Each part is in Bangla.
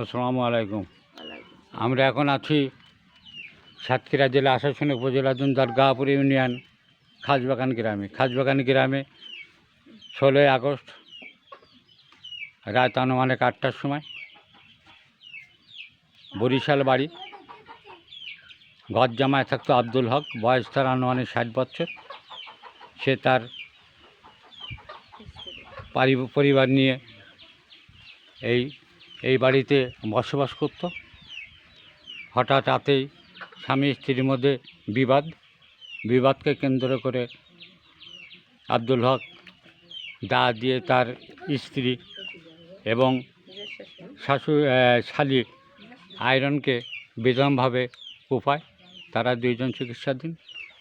আসসালামু আলাইকুম। আমরা এখন আছি সাতক্ষীরা জেলা আসানসোল উপজেলাধীন দরগাপুর ইউনিয়ন খাজবাগান গ্রামে। খাজবাগান গ্রামে ষোলোই আগস্ট রাত আনুমানিক আটটার সময় বরিশাল বাড়ি ঘর জামায় থাকতো আব্দুল হক বয়স তার আনুমানিক ষাট বছর। সে তার পরিবার নিয়ে এই এই বাড়িতে বসবাস করত। হঠাৎ রাতেই স্বামী স্ত্রীর মধ্যে বিবাদ। বিবাদকে কেন্দ্র করে আব্দুল হক দা দিয়ে তার স্ত্রী এবং শাশু শালি আয়রনকে বেদমভাবে কোপায়। তারা দুইজন চিকিৎসাধীন।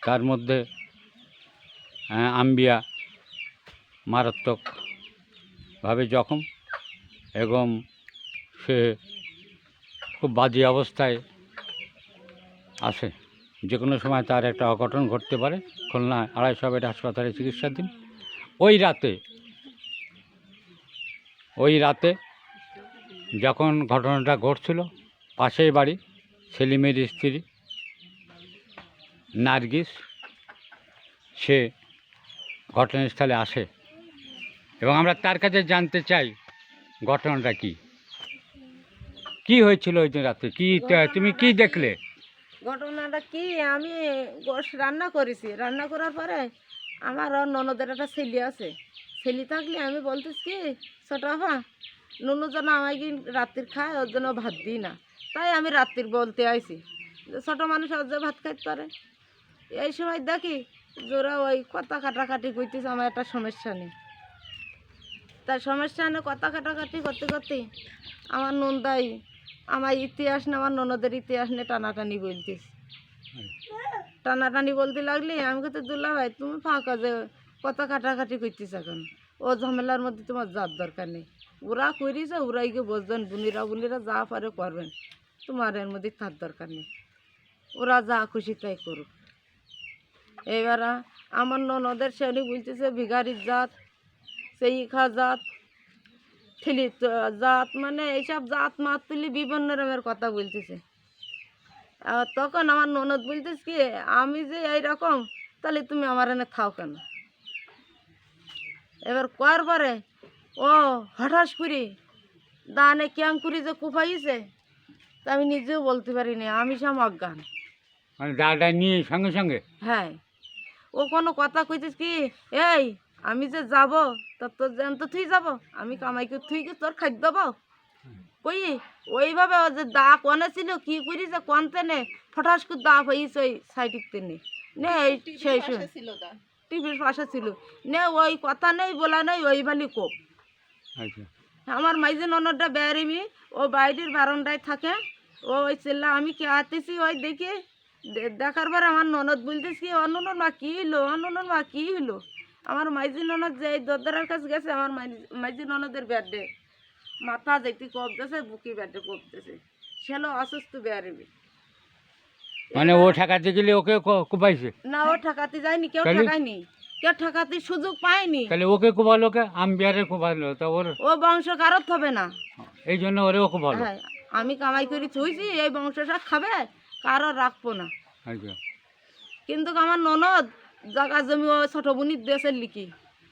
তার মধ্যে আম্বিয়া মারাত্মকভাবে জখম এবং সে খুব বাজে অবস্থায় আসে যে কোনো সময় তার একটা অঘটন ঘটতে পারে। খুলনা আড়াইশো বেড হাসপাতালে চিকিৎসাধীন। ওই রাতে ওই রাতে যখন ঘটনাটা ঘটছিল পাশেই বাড়ি সেলিমের স্ত্রী নার্গিস, সে ঘটনাস্থলে আসে। এবং আমরা তার কাছে জানতে চাই, ঘটনাটা কি? কি হয়েছিল ওই দিন রাতে? কি তুমি কি দেখলে? ঘটনাটা কি? আমি গোশ রান্না করেছি। রান্না করার পরে আমার ননদের একটা ছেলে আছে। ছেলে থাকলে আমি বলতেছি কি ছোট হা যেন আমাকে রাত্রির খায় ওর জন্য ভাত দিই না। তাই আমি রাত্রির বলতে আইছি। যে ছোট মানুষ ওর যে ভাত খাইতে পারে। এই সময় দেখি জোরা ওই কথা কাটাকাটি করতেছে আমার একটা সমস্যা নেই। তার সমস্যা নেই কথা কাটাকাটি করতে করতে আমার নন্দাই আমার ইতিহাস না আমার ননদের ইতিহাস নিয়ে টানাটানি বলতিস। টানাটানি বলতে লাগলি আমি কত দুলা ভাই তুমি ফাঁকা যে কত কাটাকাটি করতিস এখন। ও ঝামেলার মধ্যে তোমার যার দরকার নেই। ওরা করিছে ওরাই গিয়ে বসবেন বুনিরা বুনিরা যা পারে করবেন। তোমার এর মধ্যে তার দরকার নেই। ওরা যা খুশি তাই করুক। এবার আমার ননদের শ্রেণি বলতেছে ভিগারির জাত সেই খা জাত ঠিলি জাত মানে এইসব জাত মাত তুলি বিভিন্ন রকমের কথা বলতেছে। তখন আমার ননদ বলতেছে কি আমি যে এইরকম তাহলে তুমি আমার এনে খাও কেন? এবার কর পরে ও হঠাৎ করে দানে ক্যাং করে যে কুফাইছে তা আমি নিজেও বলতে পারিনি আমি সব অজ্ঞান মানে দাদা নিয়ে সঙ্গে সঙ্গে? হ্যাঁ। ও কোনো কথা কইতিস কি এই আমি যে যাব তা তোর যেন তো থুই যাব? আমি কামাইকে তুই কি তোর খাদ্য দেবো কই? ওইভাবে ও যে দা কনে ছিল কি করি যে কনতে নে ফটাস করে দা হইছে ওই সাইডিকতে নে নে এই সেই টিভির পাশে ছিল। নে ওই কথা নেই বলা নেই ওই ভালি কোপ আচ্ছা। আমার মাইজে ননদটা বেয়ারিমি ও বাইরের বারান্দায় থাকে ও ওই চেল্লা আমি কে আতেছি ওই দেখে দেখার পর আমার ননদ বলতেছি অননর মা কী হলো অননর মা কী হলো আমার মাইজি ননদ যে দরদারের কাছে গেছে আমার মাইজি ননদের ব্যাডে মাথা যেতে কপতেছে বুকি ব্যাডে কপতেছে। সেলো অসুস্থ বেয়ারিমি মানে ও ঠেকাতে গেলে ওকে কোপাইছে? না ও ঠেকাতে যায়নি কেউ? ঠেকায়নি। কেউ ঠেকাতে সুযোগ পায়নি। তাহলে ওকে কোপালো কে আম্বিয়ারে কোপালো তা ওর ও বংশ কারত হবে না। এই জন্য ওরেও কোপালো। হ্যাঁ আমি কামাই করে থুইছি এই বংশটা খাবে কারও রাখব না। আচ্ছা। কিন্তু আমার ননদ জাগা জমি ও ছোট বোনির দেশের লিখি।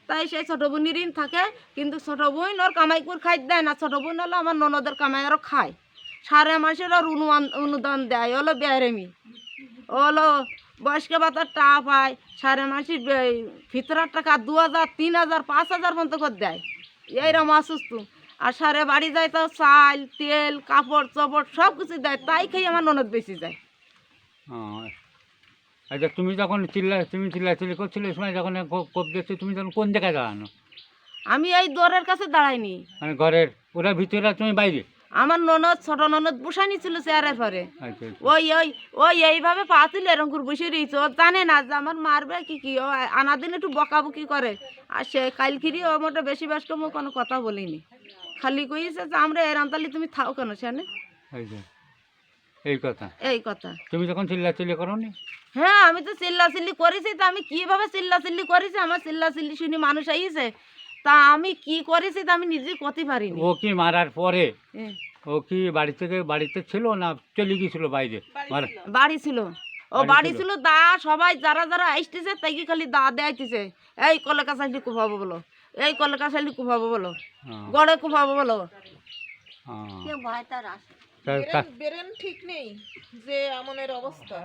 তাই সেই ছোট বোনির ঋণ থাকে কিন্তু ছোট বোন ওর কামাই করে খাই দেয় না। ছোট বোন হলো আমার ননদের কামাই আরও খায়। সাড়ে মাসের ওর অনুমান অনুদান দেয় হলো বেয়ারেমি। হলো বয়স্ক ভাতার টাকা পায় সাড়ে মাসের ভিতরের টাকা দু হাজার তিন হাজার পাঁচ হাজার পর্যন্ত করে দেয়। এইরকম অসুস্থ। আর সারে বাড়ি যায় তো চাল তেল কাপড় চপড় সব কিছু দেয় তাই খেয়ে আমার ননদ বেশি যায়। ও, আচ্ছা তুমি যখন চিল্লা তুমি চিল্লাচিল্লি করছিলে সময় যখন কোপ দেখছ তুমি তখন কোন জায়গায় দাঁড়ানো? আমি এই দোরের কাছে দাঁড়াইনি। মানে ঘরের ওরা ভিতরে তুমি বাইরে? আমার ননদ ছোট ননদ বসানি ছিল চেয়ারের পরে আচ্ছা আচ্ছা। ওই ওই ওই এইভাবে পা পাতিল এরকম করে বসে রয়েছে। ও জানে না যে আমার মারবে কি কি। ও আনা আনাদিন একটু বকাবকি করে। আর সে কালখিরি ও মোটা বেশি কম কোনো কথা বলিনি। খালি কইছে যে আমরা এরাম তাহলে তুমি থাও কেন সেনে আচ্ছা। এই কথা। এই কথা। তুমি যখন চিল্লাচিল্লি করো নি হ্যাঁ আমি তো চিল্লা চিল্লি করেছি তা আমি কীভাবে চিল্লা চিল্লি করেছি? আমার চিল্লা চিল্লি শুনি মানুষ আইছে। তা আমি কি করেছি তা আমি নিজে করতে পারিনি। ও কি মারার পরে। ও কি বাড়ি থেকে বাড়িতে ছিল না চলে গিয়েছিল বাইরে? বাড়ি ছিল। ও বাড়ি ছিল। দা সবাই যারা যারা আসতেছে তাইকে খালি দা দেয়াইতেছে। এই কলেকা সাইলি কুফাবো বলো এই কলেকা সাইলি কুফাবো বলো হ্যাঁ, গড়ে কুফাবো বলো। হ্যাঁ। তা- তা- বেরেন ঠিক নেই যে এমনের অবস্থা।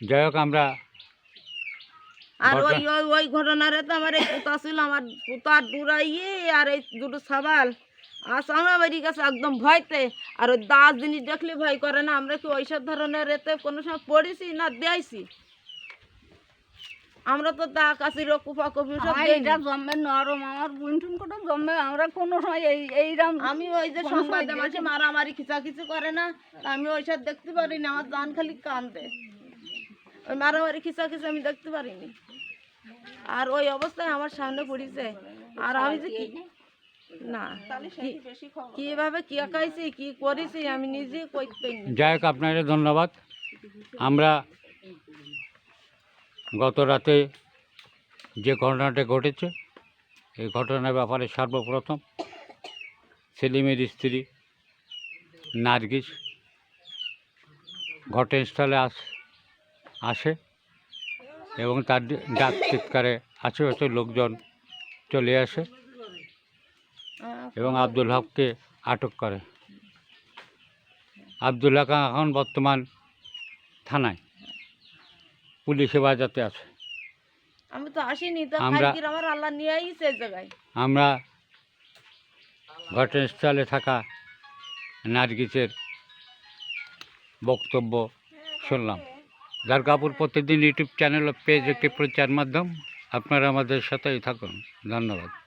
যাই হোক আমরা আর ওই ওই ওই ঘটনারে তো আমার এই পুতা ছিল আমার পুতা ডুরাইয়ে আর এই দুটো সাবাল। আর সামনে বাড়ি গেছে একদম ভয়তে। আর ওই দাস জিনিস দেখলে ভয় করে না আমরা কি ওইসব ধরনের এতে কোনো সময় পড়েছি না দেয়াইছি? আমরা তো তা কাশির কুফা কফি সব দেইনি। জন্মে নরম আমার বুন টুন করে জন্মে আমরা কোনো সময় এই এইরাম আমি ওই যে সংবাদ মাঝে মারামারি খিচাখিচি করে না তা আমি ওইসব দেখতে পারিনি আমার জান খালি কান্দে ওই মারামারি খিচাখিচি আমি দেখতে পারিনি। আর ওই অবস্থায় আমার সামনে পড়েছে। আর আমি যে কি না কি- কীভাবে কি খাইছি কি করেছি আমি নিজে কইতে যাই হোক আপনাকে ধন্যবাদ। আমরা গত রাতে যে ঘটনাটা ঘটেছে, এই ঘটনার ব্যাপারে সর্বপ্রথম সেলিমের স্ত্রী নার্গিস ঘটনাস্থলে আস, আসে এবং তার ডাক চিৎকারে আশেপাশে লোকজন চলে আসে এবং আব্দুল হককে আটক করে। আব্দুল হক এখন বর্তমান থানায়। পুলিশ হেফাজতে আছে। আমি তো আসিনি তো আমরা- আমার আল্লাহ নিয়ে আইছে এই জায়গায়। আমরা ঘটনাস্থলে থাকা নার্গিসের বক্তব্য শুনলাম। যার কাপুর প্রতিদিন ইউটিউব চ্যানেল ও পেজ একটি প্রচার মাধ্যম আপনারা আমাদের সাথেই থাকুন। ধন্যবাদ।